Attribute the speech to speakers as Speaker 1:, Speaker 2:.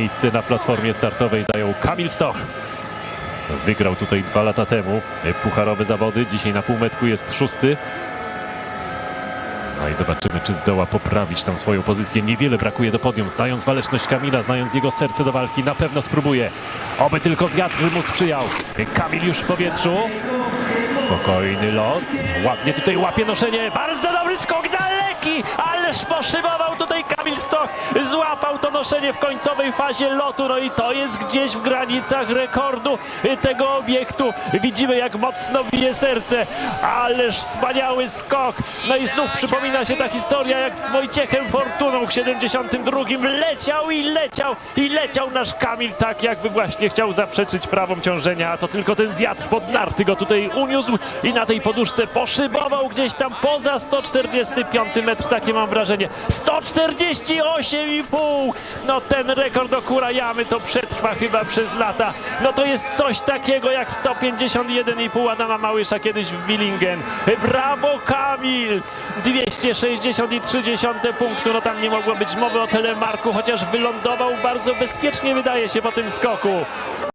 Speaker 1: Miejsce na platformie startowej zajął Kamil Stoch. Wygrał tutaj dwa lata temu pucharowe zawody. Dzisiaj na półmetku jest szósty. No i zobaczymy, czy zdoła poprawić tą swoją pozycję. Niewiele brakuje do podium. Znając waleczność Kamila, znając jego serce do walki, na pewno spróbuje. Oby tylko wiatr mu sprzyjał. Kamil już w powietrzu. Spokojny lot. Ładnie tutaj łapie noszenie. Bardzo dobry skok daleki, ależ poszybował tutaj Kamil Stoch. Złapał to noszenie w końcowej fazie lotu. No i to jest gdzieś w granicach rekordu tego obiektu. Widzimy jak mocno bije serce. Ależ wspaniały skok. No i znów przypomina się ta historia jak z Wojciechem Fortuną w 72. Leciał i leciał i leciał nasz Kamil tak jakby właśnie chciał zaprzeczyć prawom ciążenia, a to tylko ten wiatr pod narty go tutaj uniósł i na tej poduszce poszybował gdzieś tam poza 145 metr, takie mam wrażenie. 148,5! No ten rekord Okurajamy to przetrwa chyba przez lata. No to jest coś takiego jak 151,5 Adama Małysza kiedyś w Willingen. Brawo Kamil! 260,3 punktu, no tam nie mogło być mowy o telemarku, chociaż wylądował bardzo bezpiecznie wydaje się po tym skoku.